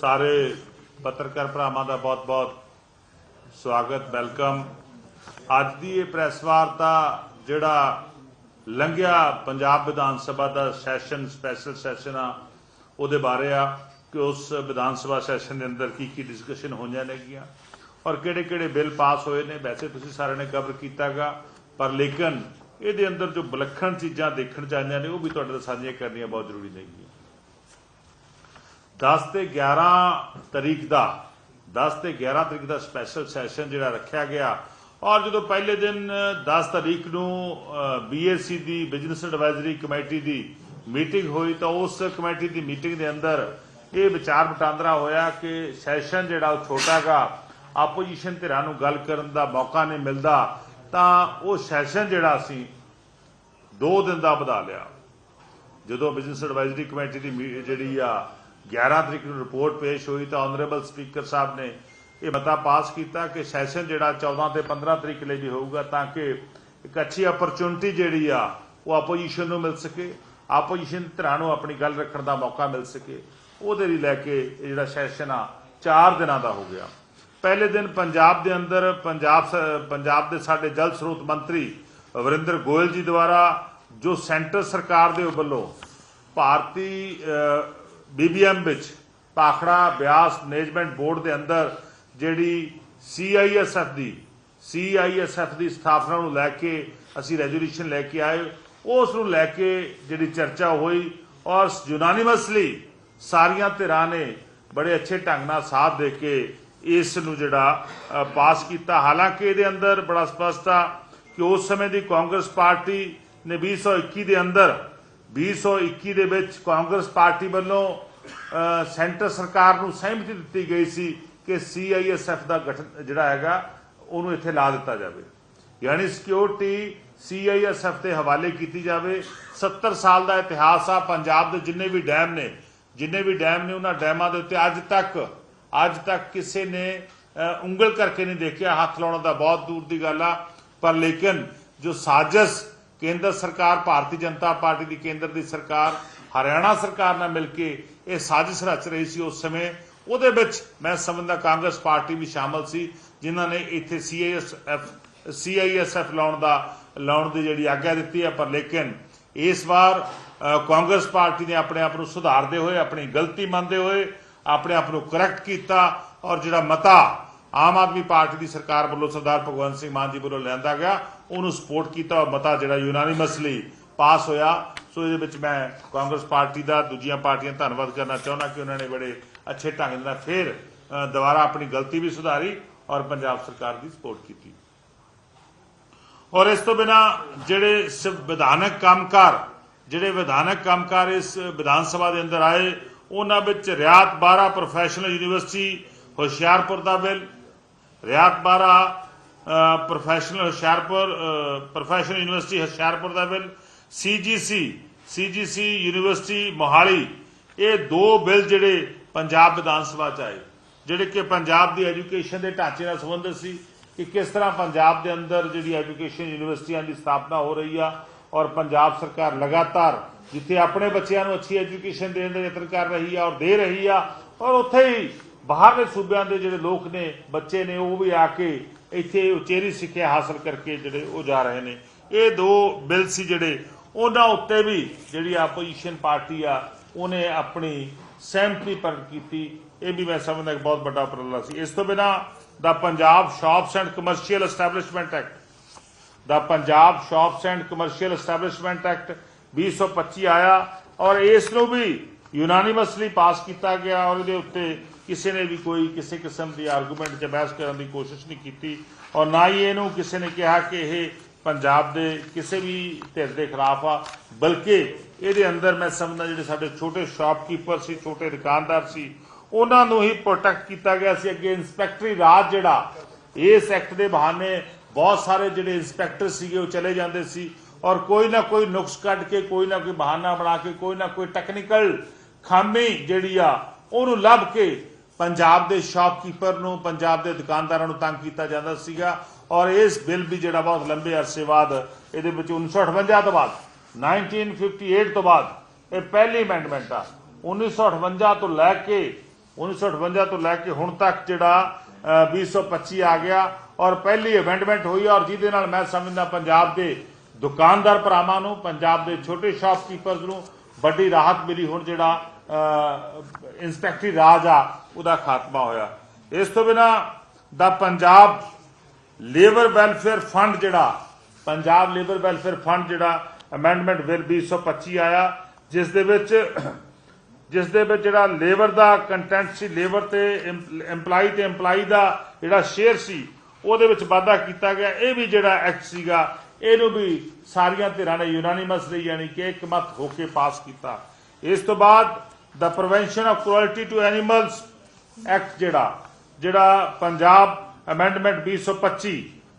ਸਾਰੇ ਪੱਤਰਕਾਰ ਭਰਾਵਾਂ ਦਾ ਬਹੁਤ-ਬਹੁਤ ਸਵਾਗਤ, ਵੈਲਕਮ। ਅੱਜ ਦੀ ਇਹ ਪ੍ਰੈਸ ਵਾਰਤਾ ਜਿਹੜਾ ਲੰਘਿਆ ਪੰਜਾਬ ਵਿਧਾਨ ਸਭਾ ਦਾ ਸੈਸ਼ਨ, ਸਪੈਸ਼ਲ ਸੈਸ਼ਨ ਆ ਉਹਦੇ ਬਾਰੇ ਆ ਕਿ ਉਸ ਵਿਧਾਨ ਸਭਾ ਸੈਸ਼ਨ ਦੇ ਅੰਦਰ ਕੀ ਕੀ ਡਿਸਕਸ਼ਨ ਹੋਈਆਂ ਨੇਗੀਆਂ ਔਰ ਕਿਹੜੇ-ਕਿਹੜੇ ਬਿੱਲ ਪਾਸ ਹੋਏ ਨੇ। ਵੈਸੇ ਤੁਸੀਂ ਸਾਰਿਆਂ ਨੇ ਕਵਰ ਕੀਤਾਗਾ, ਪਰ ਲੇਕਿਨ ਇਹਦੇ ਅੰਦਰ ਜੋ ਵਿਲੱਖਣ ਚੀਜ਼ਾਂ ਦੇਖਣ ਚ ਆਈਆਂ ਨੇ ਉਹ ਵੀ ਤੁਹਾਡੇ ਨਾਲ ਸਾਂਝੀਆਂ ਕਰਨੀਆਂ ਬਹੁਤ ਜ਼ਰੂਰੀ ਨੇਗੀਆਂ। 10 ਤੇ 11 ਤਰੀਕ ਦਾ 10 ਤੇ 11 ਤਰੀਕ ਦਾ ਸਪੈਸ਼ਲ ਸੈਸ਼ਨ ਜਿਹੜਾ ਰੱਖਿਆ ਗਿਆ। ਔਰ ਜਦੋਂ ਪਹਿਲੇ ਦਿਨ 10 ਤਰੀਕ ਨੂੰ ਬੀਏਸੀ ਦੀ ਬਿਜ਼ਨਸ ਐਡਵਾਈਜ਼ਰੀ ਕਮੇਟੀ ਦੀ ਮੀਟਿੰਗ ਹੋਈ ਤਾਂ ਉਸ ਕਮੇਟੀ ਦੀ ਮੀਟਿੰਗ ਦੇ ਅੰਦਰ ਇਹ ਵਿਚਾਰ ਵਟਾਂਦਰਾ ਹੋਇਆ ਕਿ ਸੈਸ਼ਨ ਜਿਹੜਾ ਉਹ ਛੋਟਾਗਾ ਆਪੋਜੀਸ਼ਨ ਧਿਰਾਂ ਨੂੰ ਗੱਲ ਕਰਨ ਦਾ ਮੌਕਾ ਨਹੀਂ ਮਿਲਦਾ, ਤਾਂ ਉਹ ਸੈਸ਼ਨ ਜਿਹੜਾ ਸੀ 2 ਦਿਨ ਦਾ ਵਧਾ ਲਿਆ। ਜਦੋਂ ਬਿਜ਼ਨਸ ਐਡਵਾਈਜ਼ਰੀ ਕਮੇਟੀ ਦੀ ਮੀ- ਜਿਹੜੀ ਆ 11 ਤਰੀਕ ਨੂੰ ਰਿਪੋਰਟ ਪੇਸ਼ ਹੋਈ ਤਾਂ ਆਨਰੇਬਲ ਸਪੀਕਰ ਸਾਹਿਬ ਨੇ ਇਹ ਮਤਾ ਪਾਸ ਕੀਤਾ ਕਿ ਸੈਸ਼ਨ ਜਿਹੜਾ 14 ਤੇ 15 ਤਰੀਕ ਲਈ ਵੀ ਹੋਊਗਾ ਤਾਂ ਕਿ ਇੱਕ ਅੱਛੀ ਅਪਰਚੂਨਿਟੀ ਜਿਹੜੀ ਆ, ਉਹ ਆਪੋਜੀਸ਼ਨ ਨੂੰ ਮਿਲ ਸਕੇ ਆਪੋਜੀਸ਼ਨ ਧਿਰਾਂ ਨੂੰ ਆਪਣੀ ਗੱਲ ਰੱਖਣ ਦਾ ਮੌਕਾ ਮਿਲ ਸਕੇ। ਉਹਦੇ ਲਈ ਲੈ ਕੇ ਇਹ ਜਿਹੜਾ ਸੈਸ਼ਨ ਆ 4 ਦਿਨਾਂ ਦਾ ਹੋ ਗਿਆ। ਪਹਿਲੇ ਦਿਨ ਪੰਜਾਬ ਦੇ ਅੰਦਰ, ਪੰਜਾਬ ਪੰਜਾਬ ਦੇ ਸਾਡੇ ਜਲ ਸਰੋਤ ਮੰਤਰੀ ਵਰਿੰਦਰ ਗੋਇਲ ਜੀ ਦੁਆਰਾ ਜੋ ਸੈਂਟਰ ਸਰਕਾਰ ਦੇ ਵੱਲੋਂ ਭਾਰਤੀ ਬੀਬੀਐਮ ਵਿੱਚ ਪਾਖੜਾ ਬਿਆਸ ਮੈਨੇਜਮੈਂਟ ਬੋਰਡ ਦੇ ਅੰਦਰ ਜਿਹੜੀ ਸੀਆਈਐਸਐਫ ਦੀ ਸੀਆਈਐਸਐਫ ਦੀ ਸਥਾਪਨਾ ਨੂੰ ਲੈ ਕੇ ਅਸੀਂ ਰੈਜ਼ੋਲੂਸ਼ਨ ਲੈ ਕੇ ਆਏ। ਉਸ ਨੂੰ ਲੈ ਕੇ ਜਿਹੜੀ ਚਰਚਾ ਹੋਈ ਔਰ ਯੂਨਾਨੀਮਸਲੀ ਸਾਰੀਆਂ ਧਿਰਾਂ ਨੇ ਬੜੇ ਅੱਛੇ ਢੰਗ ਨਾਲ ਸਾਥ ਦੇ ਕੇ ਇਸ ਨੂੰ ਜਿਹੜਾ ਪਾਸ ਕੀਤਾ। ਹਾਲਾਂਕਿ ਇਹਦੇ ਅੰਦਰ ਬੜਾ ਸਪਸ਼ਟ ਆ ਕਿ ਉਸ ਸਮੇਂ ਦੀ ਕਾਂਗਰਸ ਪਾਰਟੀ ਨੇ 2021 ਦੇ ਅੰਦਰ 2021 ਦੇ ਵਿੱਚ ਕਾਂਗਰਸ ਪਾਰਟੀ ਵੱਲੋਂ ਸੈਂਟਰ ਸਰਕਾਰ ਨੂੰ ਸਹਿਮਤੀ ਦਿੱਤੀ ਗਈ ਸੀ ਕਿ ਸੀਆਈਐਸਐਫ ਦਾ ਗਠਨ ਜਿਹੜਾ ਹੈਗਾ, ਉਹਨੂੰ ਇੱਥੇ ਲਾ ਦਿੱਤਾ ਜਾਵੇ। ਯਾਨੀ ਸਿਕਿਉਰਿਟੀ ਸੀਆਈਐਸਐਫ ਦੇ ਹਵਾਲੇ ਕੀਤੀ ਜਾਵੇ। 70 ਸਾਲ ਦਾ ਇਤਿਹਾਸ ਆ, ਪੰਜਾਬ ਦੇ ਜਿੰਨੇ ਵੀ ਡੈਮ ਨੇ, ਜਿੰਨੇ ਵੀ ਡੈਮ ਨੇ ਉਹਨਾਂ ਡੈਮਾਂ ਦੇ ਉੱਤੇ ਅੱਜ ਤੱਕ ਅੱਜ ਤੱਕ ਕਿਸੇ ਨੇ ਉਂਗਲ ਕਰਕੇ ਨਹੀਂ ਦੇਖਿਆ, ਹੱਥ ਲਾਉਣ ਦਾ ਬਹੁਤ ਦੂਰ ਦੀ ਗੱਲ ਆ। ਪਰ ਲੇਕਿਨ ਜੋ ਸਾਜ਼ਿਸ਼ ਕੇਂਦਰ ਸਰਕਾਰ, ਭਾਰਤੀ ਜਨਤਾ ਪਾਰਟੀ ਦੀ ਕੇਂਦਰ ਦੀ ਸਰਕਾਰ ਹਰਿਆਣਾ ਸਰਕਾਰ ਨਾਲ ਮਿਲ ਕੇ ਇਹ ਸਾਜ਼ਿਸ਼ ਰਚ ਰਹੀ ਸੀ ਉਸ ਸਮੇਂ। ਉਹਦੇ ਵਿੱਚ ਮੈਂ ਸਮਝਦਾ ਕਾਂਗਰਸ ਪਾਰਟੀ ਵੀ ਸ਼ਾਮਲ ਸੀ, ਜਿਨ੍ਹਾਂ ਨੇ ਇੱਥੇ ਸੀਆਈਐਸਐਫ ਸੀਆਈਐਸਐਫ ਲਾਉਣ ਦਾ, ਲਾਉਣ ਦੀ ਜਿਹੜੀ ਆਗਿਆ ਦਿੱਤੀ ਹੈ ਪਰ ਲੇਕਿਨ ਇਸ ਵਾਰ ਕਾਂਗਰਸ ਪਾਰਟੀ ਨੇ ਆਪਣੇ ਆਪ ਨੂੰ ਸੁਧਾਰਦੇ ਹੋਏ, ਆਪਣੀ ਗਲਤੀ ਮੰਨਦੇ ਹੋਏ, ਆਪਣੇ ਆਪ ਨੂੰ ਕਰੈਕਟ ਕੀਤਾ ਔਰ ਜਿਹੜਾ ਮਤਾ ਆਮ ਆਦਮੀ ਪਾਰਟੀ ਦੀ ਸਰਕਾਰ ਵੱਲੋਂ ਸਰਦਾਰ ਭਗਵੰਤ ਸਿੰਘ ਮਾਨ ਜੀ ਵੱਲੋਂ ਲਿਆਂਦਾ ਗਿਆ, ਉਹਨੂੰ ਸਪੋਰਟ ਕੀਤਾ ਔਰ ਮਤਾ ਜਿਹੜਾ ਯੂਨਾਨੀਮਸਲੀ ਪਾਸ ਹੋਇਆ। ਸੋ ਇਹਦੇ ਵਿੱਚ ਮੈਂ ਕਾਂਗਰਸ ਪਾਰਟੀ ਦਾ, ਦੂਜੀਆਂ ਪਾਰਟੀਆਂ ਧੰਨਵਾਦ ਕਰਨਾ ਚਾਹੁੰਦਾ ਕਿ ਉਹਨਾਂ ਨੇ ਬੜੇ ਅੱਛੇ ਢੰਗ ਨਾਲ ਫਿਰ ਦੁਬਾਰਾ ਆਪਣੀ ਗਲਤੀ ਵੀ ਸੁਧਾਰੀ ਔਰ ਪੰਜਾਬ ਸਰਕਾਰ ਦੀ ਸਪੋਰਟ ਕੀਤੀ। ਔਰ ਇਸ ਤੋਂ ਬਿਨਾ ਜਿਹੜੇ ਵਿਧਾਨਕ ਕੰਮਕਾਰ, ਜਿਹੜੇ ਵਿਧਾਨਕ ਕੰਮਕਾਰ ਇਸ ਵਿਧਾਨ ਸਭਾ ਦੇ ਅੰਦਰ ਆਏ, ਉਹਨਾਂ ਵਿੱਚ ਰਿਆਤ 12 ਪ੍ਰੋਫੈਸ਼ਨਲ ਯੂਨੀਵਰਸਿਟੀ, ਹੁਸ਼ਿਆਰਪੁਰ ਦਾ bill, Rayat 12 professional Hoshiarpur professional university Hoshiarpur ਦਾ bill CGC CGC university Mohali, ਇਹ ਦੋ ਬਿੱਲ ਜਿਹੜੇ ਪੰਜਾਬ ਵਿਧਾਨ ਸਭਾ ਚ ਆਏ। ਜਿਹੜੇ ਕਿ ਪੰਜਾਬ ਦੀ ਐਜੂਕੇਸ਼ਨ ਦੇ ਢਾਂਚੇ ਨਾਲ ਸੰਬੰਧਿਤ ਸੀ ਕਿ ਕਿਸ ਤਰ੍ਹਾਂ ਪੰਜਾਬ ਦੇ ਅੰਦਰ ਜਿਹੜੀ ਐਜੂਕੇਸ਼ਨ ਯੂਨੀਵਰਸਿਟੀਆਂ ਦੀ ਸਥਾਪਨਾ ਹੋ ਰਹੀ ਆ ਔਰ ਪੰਜਾਬ ਸਰਕਾਰ ਲਗਾਤਾਰ ਜਿੱਥੇ ਆਪਣੇ ਬੱਚਿਆਂ ਨੂੰ ਅੱਛੀ ਐਜੂਕੇਸ਼ਨ ਦੇਣ ਦਾ ਯਤਨ ਕਰ ਰਹੀ ਆ ਔਰ ਦੇ ਰਹੀ ਆ ਔਰ ਉੱਥੇ ਹੀ ਬਾਹਰਲੇ ਸੂਬਿਆਂ ਦੇ ਜਿਹੜੇ ਲੋਕ ਨੇ, ਬੱਚੇ ਨੇ, ਉਹ ਵੀ ਆ ਕੇ ਇੱਥੇ ਉਚੇਰੀ ਸਿੱਖਿਆ ਹਾਸਲ ਕਰਕੇ ਜਿਹੜੇ ਉਹ ਜਾ ਰਹੇ ਨੇ। ਇਹ ਦੋ ਬਿੱਲ ਸੀ ਜਿਹੜੇ ਉਹਨਾਂ ਉੱਤੇ ਵੀ ਜਿਹੜੀ ਆਪੋਜੀਸ਼ਨ ਪਾਰਟੀ ਆ, ਉਹਨੇ ਆਪਣੀ ਸਹਿਮਤੀ ਪ੍ਰਗਟ ਕੀਤੀ। ਇਹ ਵੀ ਮੈਂ ਸਮਝਦਾ ਇੱਕ ਬਹੁਤ ਵੱਡਾ ਉਪਰਾਲਾ ਸੀ। ਇਸ ਤੋਂ ਬਿਨਾ ਦਾ Punjab shops and commercial establishment act the Punjab shops and commercial establishment act 2025 ਆਇਆ ਔਰ ਇਸ ਨੂੰ ਵੀ ਯੂਨਾਨੀਮਸਲੀ ਪਾਸ ਕੀਤਾ ਗਿਆ ਔਰ ਇਹਦੇ ਉੱਤੇ ਕਿਸੇ ਨੇ ਵੀ ਕੋਈ ਕਿਸੇ ਕਿਸਮ ਦੀ ਆਰਗੂਮੈਂਟ ਜਾਂ ਬਹਿਸ ਕਰਨ ਦੀ ਕੋਸ਼ਿਸ਼ ਨਹੀਂ ਕੀਤੀ। ਔਰ ਨਾ ਹੀ ਇਹਨੂੰ ਕਿਸੇ ਨੇ ਕਿਹਾ ਕਿ ਇਹ ਪੰਜਾਬ ਦੇ ਕਿਸੇ ਵੀ ਧਿਰ ਦੇ ਖਿਲਾਫ ਆ, ਬਲਕਿ ਇਹਦੇ ਅੰਦਰ ਮੈਂ ਸਮਝਦਾ ਜਿਹੜੇ ਸਾਡੇ ਛੋਟੇ ਸ਼ਾਪਕੀਪਰ ਸੀ, ਛੋਟੇ ਦੁਕਾਨਦਾਰ ਸੀ, ਉਹਨਾਂ ਨੂੰ ਹੀ ਪ੍ਰੋਟੈਕਟ ਕੀਤਾ ਗਿਆ ਸੀ। ਅੱਗੇ ਇਨਸਪੈਕਟਰੀ ਰਾਜ ਜਿਹੜਾ, ਇਸ ਐਕਟ ਦੇ ਬਹਾਨੇ ਬਹੁਤ ਸਾਰੇ ਜਿਹੜੇ ਇਨਸਪੈਕਟਰ ਸੀਗੇ, ਉਹ ਚਲੇ ਜਾਂਦੇ ਸੀ ਔਰ ਕੋਈ ਨਾ ਕੋਈ ਨੁਕਸ ਕੱਢ ਕੇ, ਕੋਈ ਨਾ ਕੋਈ ਬਹਾਨਾ ਬਣਾ ਕੇ, ਕੋਈ ਨਾ ਕੋਈ ਟੈਕਨੀਕਲ ਖਾਮੀ ਜਿਹੜੀ ਆ, ਉਹਨੂੰ ਲੱਭ ਕੇ ਪੰਜਾਬ ਦੇ ਸ਼ਾਪਕੀਪਰ ਨੂੰ, ਪੰਜਾਬ ਦੇ ਦੁਕਾਨਦਾਰਾਂ ਨੂੰ ਤੰਗ ਕੀਤਾ ਜਾਂਦਾ ਸੀਗਾ। ਔਰ ਇਸ ਬਿੱਲ ਵੀ ਜਿਹੜਾ ਬਹੁਤ ਲੰਬੇ ਅਰਸੇ ਬਾਅਦ ਇਹਦੇ ਵਿੱਚ 1958 ਤੋਂ ਬਾਅਦ 1958 ਤੋਂ ਬਾਅਦ ਇਹ ਪਹਿਲੀ ਅਮੈਂਡਮੈਂਟ ਆ। 1958 ਤੋਂ ਲੈ ਕੇ 1958 ਤੋਂ ਲੈ ਕੇ ਹੁਣ ਤੱਕ ਜਿਹੜਾ ਅ, 2025 ਆ ਗਿਆ ਔਰ ਪਹਿਲੀ ਅਮੈਂਡਮੈਂਟ ਹੋਈ ਔਰ ਜਿਹਦੇ ਨਾਲ ਮੈਂ ਸਮਝਦਾ ਪੰਜਾਬ ਦੇ ਦੁਕਾਨਦਾਰ ਭਰਾਵਾਂ ਨੂੰ ਪੰਜਾਬ ਦੇ ਛੋਟੇ ਸ਼ਾਪਕੀਪਰਸ ਨੂੰ ਵੱਡੀ ਰਾਹਤ ਮਿਲੀ ਹੁਣ ਜਿਹੜਾ ਇਨਸਪੈਕਟਰੀ ਰਾਜ ਆ ਉਹਦਾ ਖਾਤਮਾ ਹੋਇਆ। ਇਸ ਤੋਂ ਬਿਨਾ ਦਾ ਪੰਜਾਬ ਲੇਬਰ ਵੈਲਫੇਅਰ ਫੰਡ ਜਿਹੜਾ, ਪੰਜਾਬ ਲੇਬਰ ਵੈਲਫੇਅਰ ਫੰਡ ਜਿਹੜਾ ਅਮੈਂਡਮੈਂਟ ਬਿੱਲ 2025 ਆਇਆ, ਜਿਸ ਦੇ ਵਿੱਚ, ਜਿਸ ਦੇ ਵਿੱਚ ਜਿਹੜਾ ਲੇਬਰ ਦਾ ਕੰਟੈਂਟ ਸੀ, ਲੇਬਰ ਤੇ EMPLOYE ਤੇ EMPLOYE ਦਾ ਜਿਹੜਾ ਸ਼ੇਅਰ ਸੀ, ਉਹਦੇ ਵਿੱਚ ਵਾਧਾ ਕੀਤਾ ਗਿਆ। ਇਹ ਵੀ ਜਿਹੜਾ ਐਕਟ ਸੀਗਾ, ਇਹਨੂੰ ਵੀ ਸਾਰੀਆਂ ਧਿਰਾਂ ਨੇ ਯੂਨਾਨੀਮਸਲੀ ਯਾਨੀ ਕਿ ਇੱਕਮਤ ਹੋ ਕੇ ਪਾਸ ਕੀਤਾ। ਇਸ ਤੋਂ ਬਾਅਦ ਦਾ prevention of cruelty to animals act ਜਿਹੜਾ ਜਿਹੜਾ Punjab amendment 2025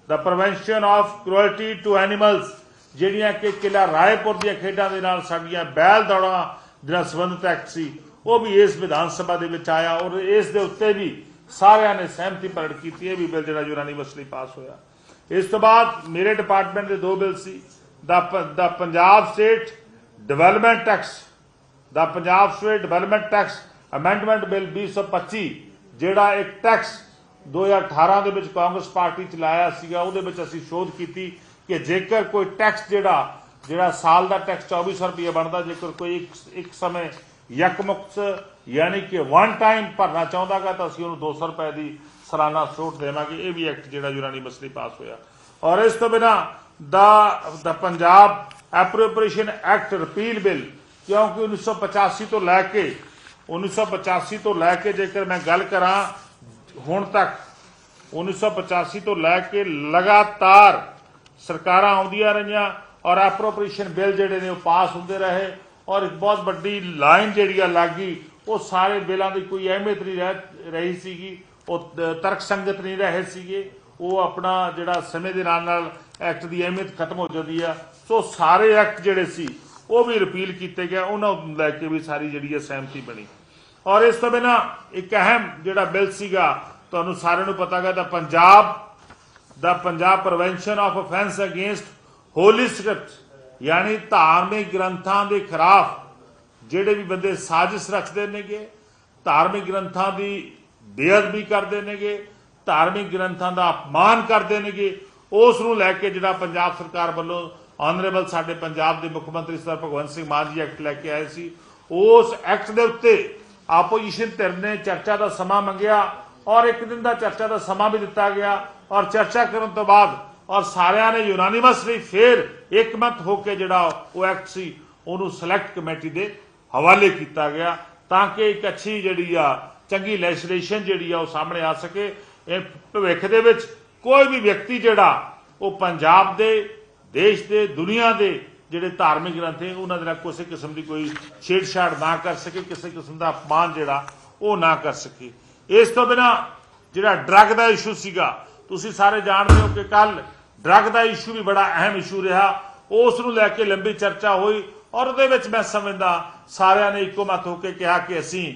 the prevention of cruelty to animals ਜਿਹੜੀਆਂ ਕਿ ਕਿਲਾ ਰਾਏਪੁਰ ਦੀਆਂ ਖੇਡਾਂ ਦੇ ਨਾਲ ਸਾਡੀਆਂ ਬੈਲ ਦੌੜਾਂ ਜਿਹੜਾ ਨਾਲ ਐਕਟ ਸੀ, ਉਹ ਵੀ ਇਸ ਵਿਧਾਨ ਸਭਾ ਦੇ ਵਿੱਚ ਆਇਆ ਔਰ ਇਸ ਦੇ ਉੱਤੇ ਵੀ ਸਾਰਿਆਂ ਨੇ ਸਹਿਮਤੀ ਪ੍ਰਗਟ ਕੀਤੀ, ਇਹ ਵੀ ਬਿੱਲ ਜਿਹੜਾ ਯੂਨਾਨੀਮਸਲੀ ਪਾਸ ਹੋਇਆ। ਇਸ ਤੋਂ ਬਾਅਦ ਮੇਰੇ ਡਿਪਾਰਟਮੈਂਟ ਦੇ ਦੋ ਬਿੱਲ ਸੀ, ਦਾ ਦਾ ਪੰਜਾਬ ਸਟੇਟ ਡਿਵੈਲਪਮੈਂਟ ਟੈਕਸ ਦਾ Punjab state development tax amendment bill 2025 ਜਿਹੜਾ ਇੱਕ ਟੈਕਸ 2018 ਦੇ ਵਿੱਚ ਕਾਂਗਰਸ ਪਾਰਟੀ ਚਲਾਇਆ ਸੀਗਾ, ਉਹਦੇ ਵਿੱਚ ਅਸੀਂ ਸ਼ੋਧ ਕੀਤੀ ਕਿ ਜੇਕਰ ਕੋਈ ਟੈਕਸ ਜਿਹੜਾ ਜਿਹੜਾ ਸਾਲ ਦਾ ਟੈਕਸ 2400 ਰੁਪਏ ਬਣਦਾ, ਜੇਕਰ ਕੋਈ ਇੱਕ ਸਮੇਂ ਯਕਮੁਕਤ, ਯਾਨੀ ਕਿ ਵਨ ਟਾਈਮ ਭਰਨਾ ਚਾਹੁੰਦਾਗਾ, ਤਾਂ ਅਸੀਂ ਉਹਨੂੰ 200 ਰੁਪਏ ਦੀ ਸਾਲਾਨਾ ਛੋਟ ਦੇਵਾਂਗੇ। ਇਹ ਵੀ ਐਕਟ ਜਿਹੜਾ ਯੂਨਾਨੀ ਮਸਲੀ ਪਾਸ ਹੋਇਆ। ਔਰ ਇਸ ਤੋਂ ਬਿਨਾ ਦਾ ਦਾ Punjab appropriation act repeal bill ਕਿਉਂਕਿ 1985 ਤੋਂ ਲੈ ਕੇ 1985 ਤੋਂ ਲੈ ਕੇ ਜੇਕਰ ਮੈਂ ਗੱਲ ਕਰਾਂ ਹੁਣ ਤੱਕ 1985 ਤੋਂ ਲੈ ਕੇ ਲਗਾਤਾਰ ਸਰਕਾਰਾਂ ਆਉਂਦੀਆਂ ਰਹੀਆਂ ਔਰ ਐਪਰੋਪ੍ਰੀਏਸ਼ਨ ਬਿੱਲ ਜਿਹੜੇ ਨੇ ਉਹ ਪਾਸ ਹੁੰਦੇ ਰਹੇ ਔਰ ਇੱਕ ਬਹੁਤ ਵੱਡੀ ਲਾਈਨ ਜਿਹੜੀ ਆ ਲੱਗੀ ਉਹ ਸਾਰੇ ਬਿੱਲਾਂ ਦੀ ਕੋਈ ਅਹਿਮੀਅਤ ਨਹੀਂ ਰਹਿ, ਰਹੀ ਸੀਗੀ, ਉਹ ਤਰਕ ਸੰਗਤ ਨਹੀਂ ਰਹੇ ਸੀਗੇ, ਉਹ ਆਪਣਾ ਜਿਹੜਾ ਸਮੇਂ ਦੇ ਨਾਲ ਨਾਲ ਐਕਟ ਦੀ ਅਹਿਮੀਅਤ ਖਤਮ ਹੋ ਜਾਂਦੀ ਆ। ਸੋ ਸਾਰੇ ਐਕਟ ਜਿਹੜੇ ਸੀ, ਉਹ ਵੀ ਰਿਪੀਲ ਕੀਤੇ ਗਏ, ਉਹਨਾਂ ਨੂੰ ਲੈ ਕੇ ਵੀ ਸਾਰੀ ਜਿਹੜੀ ਹੈ ਸਹਿਮਤੀ ਬਣੀ। ਔਰ ਇਸ ਤੋਂ ਬਿਨਾ ਇੱਕ ਅਹਿਮ ਜਿਹੜਾ ਬਿੱਲ ਸੀਗਾ, ਤੁਹਾਨੂੰ ਸਾਰਿਆਂ ਨੂੰ ਪਤਾ ਹੈ ਪੰਜਾਬ, ਦਾ Punjab prevention of offence against holy script ਯਾਨੀ ਧਾਰਮਿਕ ਗ੍ਰੰਥਾਂ ਦੇ ਖਿਲਾਫ ਜਿਹੜੇ ਵੀ ਬੰਦੇ ਸਾਜ਼ਿਸ਼ ਰਚਦੇ ਨੇਗੇ, ਧਾਰਮਿਕ ਗ੍ਰੰਥਾਂ ਦੀ ਬੇਅਦਬੀ ਕਰਦੇ ਨੇਗੇ, ਧਾਰਮਿਕ ਗ੍ਰੰਥਾਂ ਦਾ ਅਪਮਾਨ ਕਰਦੇ ਨੇਗੇ, ਉਸ ਨੂੰ ਲੈ ਕੇ ਜਿਹੜਾ ਪੰਜਾਬ ਸਰਕਾਰ ਵੱਲੋਂ ਆਨਰੇਬਲ ਸਾਡੇ ਪੰਜਾਬ ਦੇ ਮੁੱਖ ਮੰਤਰੀ ਸਰ ਭਗਵੰਤ ਸਿੰਘ ਮਾਨ ਜੀ ਐਕਟ ਲੈ ਕੇ ਆਏ ਸੀ, ਉਸ ਐਕਟ ਦੇ ਉੱਤੇ ਆਪੋਜੀਸ਼ਨ ਧਿਰ ਨੇ ਚਰਚਾ ਦਾ ਸਮਾਂ ਮੰਗਿਆ ਔਰ ਇੱਕ ਦਿਨ ਦਾ ਚਰਚਾ ਦਾ ਸਮਾਂ ਵੀ ਦਿੱਤਾ ਗਿਆ ਔਰ ਚਰਚਾ ਕਰਨ ਤੋਂ ਬਾਅਦ ਔਰ ਸਾਰਿਆਂ ਨੇ ਯੂਨਾਨੀਮਸਲੀ ਫੇਰ ਇੱਕਮਤ ਹੋ ਕੇ ਜਿਹੜਾ ਉਹ ਐਕਟ ਸੀ, ਉਹਨੂੰ ਸਿਲੈਕਟ ਕਮੇਟੀ ਦੇ ਹਵਾਲੇ ਕੀਤਾ ਗਿਆ ਤਾਂ ਕਿ ਇੱਕ ਅੱਛੀ ਜਿਹੜੀ ਆ, ਚੰਗੀ ਲੈਜਿਸਲੇਸ਼ਨ ਜਿਹੜੀ ਆ ਉਹ ਸਾਹਮਣੇ ਆ ਸਕੇ। ਇਹ ਭਵਿੱਖ ਦੇ ਵਿੱਚ ਕੋਈ ਵੀ ਵਿਅਕਤੀ ਜਿਹੜਾ ਉਹ ਪੰਜਾਬ ਦੇ, ਦੇਸ਼ ਦੇ, ਦੁਨੀਆ ਦੇ ਜਿਹੜੇ ਧਾਰਮਿਕ ਗ੍ਰੰਥ ਹੈ ਉਹਨਾਂ ਦੇ ਨਾਲ ਕਿਸੇ ਕਿਸਮ ਦੀ ਕੋਈ ਛੇੜਛਾੜ ਨਾ ਕਰ ਸਕੇ, ਕਿਸੇ ਕਿਸਮ ਦਾ ਅਪਮਾਨ ਜਿਹੜਾ, ਉਹ ਨਾ ਕਰ ਸਕੇ। ਇਸ ਤੋਂ ਬਿਨਾ ਜਿਹੜਾ ਡਰੱਗ ਦਾ ਇਸ਼ੂ ਸੀਗਾ, ਤੁਸੀਂ ਸਾਰੇ ਜਾਣਦੇ ਹੋ ਕਿ ਕੱਲ ਡਰੱਗ ਦਾ ਇਸ਼ੂ ਵੀ ਬੜਾ ਅਹਿਮ ਇਸ਼ੂ ਰਿਹਾ। ਉਸ ਨੂੰ ਲੈ ਕੇ ਲੰਬੀ ਚਰਚਾ ਹੋਈ ਔਰ ਉਹਦੇ ਵਿੱਚ ਮੈਂ ਸਮਝਦਾ, ਸਾਰਿਆਂ ਨੇ ਇੱਕੋ ਮਤ ਹੋ ਕੇ ਕਿਹਾ ਕਿ ਅਸੀਂ